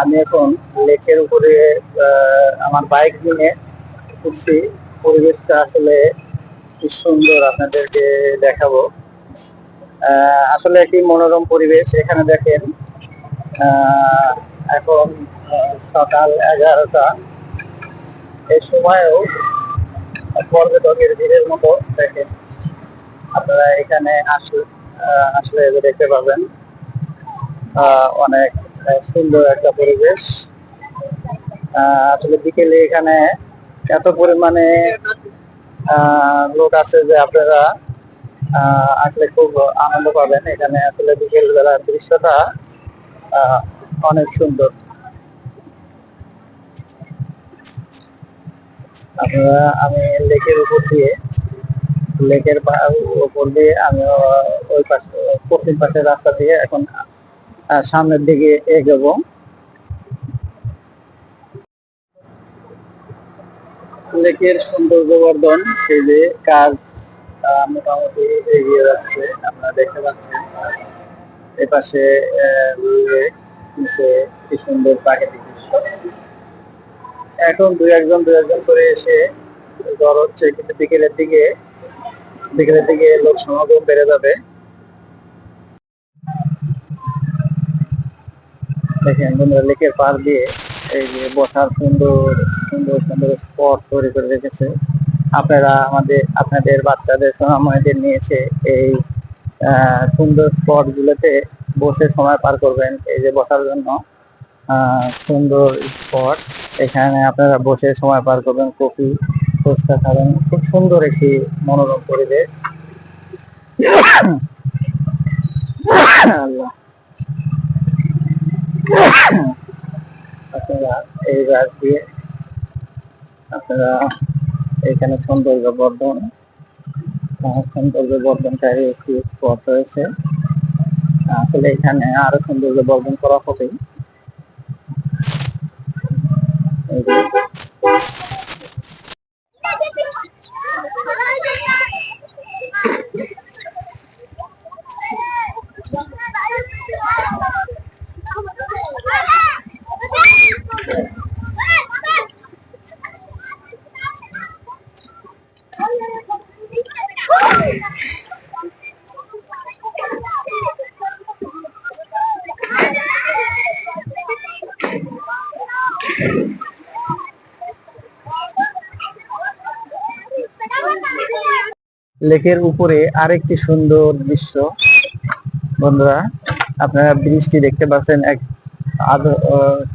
আমি এখন লেকের উপরে আমার বাইক নিয়ে ঘুরছি। পরিবেশটা আসলে কি সুন্দর আপনাদেরকে দেখাবো। আসলে একটি মনোরম পরিবেশ এখানে দেখেন। এখন সকাল এগারোটা। এই সময়েও পর্যটকের ভিড়ের মতো দেখেন। আপনারা এখানে আসলে আসলে দেখতে পাবেন অনেক সুন্দর একটা পরিবেশ। আসলে বিকেলে এখানে এত পরিমাণে লোক আছে যে আপনারা আসলে খুব আনন্দ পাবেন। এখানে আসলে বিকেল বেলার দৃশ্যটা অনেক সুন্দর। আপনারা, আমি লেকের উপর দিয়ে, লেকের উপর দিয়ে আমি ওই পাশে, পশ্চিম পাশের রাস্তা দিয়ে এখন সামনের দিকে এগোবো। লেকের সৌন্দর্য বর্ধন এই যে কাজ মোটামুটি এগিয়ে যাচ্ছে, আপনারা দেখতে পাচ্ছেন। এপাশে নিচে কি সুন্দর প্রাকৃতিক দৃশ্য। এখন দুই একজন দুই একজন করে এসে জ্বর হচ্ছে, কিন্তু বিকেলের দিকে বিকেলের দিকে লোক সমাগম বেড়ে যাবে। দেখেন বন্ধুরা, লেকের পার দিয়ে এই যে বসার সুন্দর সুন্দর সুন্দর স্পট তৈরি করে রেখেছে। আপনারা আমাদের, আপনাদের বাচ্চাদের, সোনাময়দের নিয়ে এসে এই সুন্দর স্পট গুলোতে বসে সময় পার করবেন, এই যে বসার জন্য। সুন্দর স্পট এখানে আপনারা বসে সময় পার করবেন, কফি, ফুচকা খাবেন। খুব সুন্দর একটি মনোরম পরিবেশ। আল্লাহ। আপনারা এই রাত দিয়ে আপনারা এখানে সৌন্দর্য বর্ধন সৌন্দর্য বর্ধনকারী একটি স্পট রয়েছে। আসলে এখানে আরও সৌন্দর্য বর্ধন করা হবে লেকের উপরে আরেকটি সুন্দর দৃশ্য। বন্ধুরা, আপনারা ব্রিজটি দেখতে পাচ্ছেন এক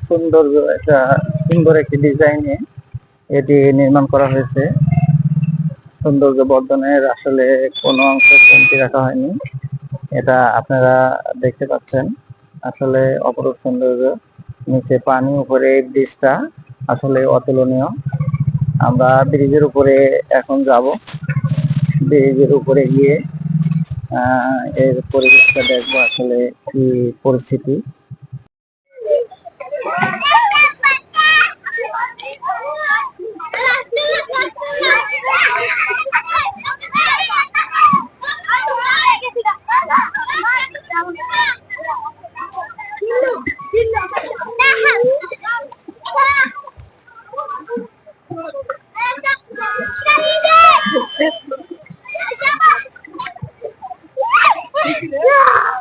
সুন্দর একটা, সুন্দর একটি ডিজাইনে এটি নির্মাণ করা হয়েছে। সৌন্দর্য বর্ধনের আসলে কোনো অংশ কমতি রাখা হয়নি। এটা আপনারা দেখতে পাচ্ছেন। আসলে অপরূপ সৌন্দর্য। নিচে পানি, উপরে ব্রিজটা আসলে অতুলনীয়। আমরা ব্রিজের উপরে এখন যাব। ব্রিজের উপরে গিয়ে এর পরিবেশটা দেখব আসলে কি পরিস্থিতি। yeah.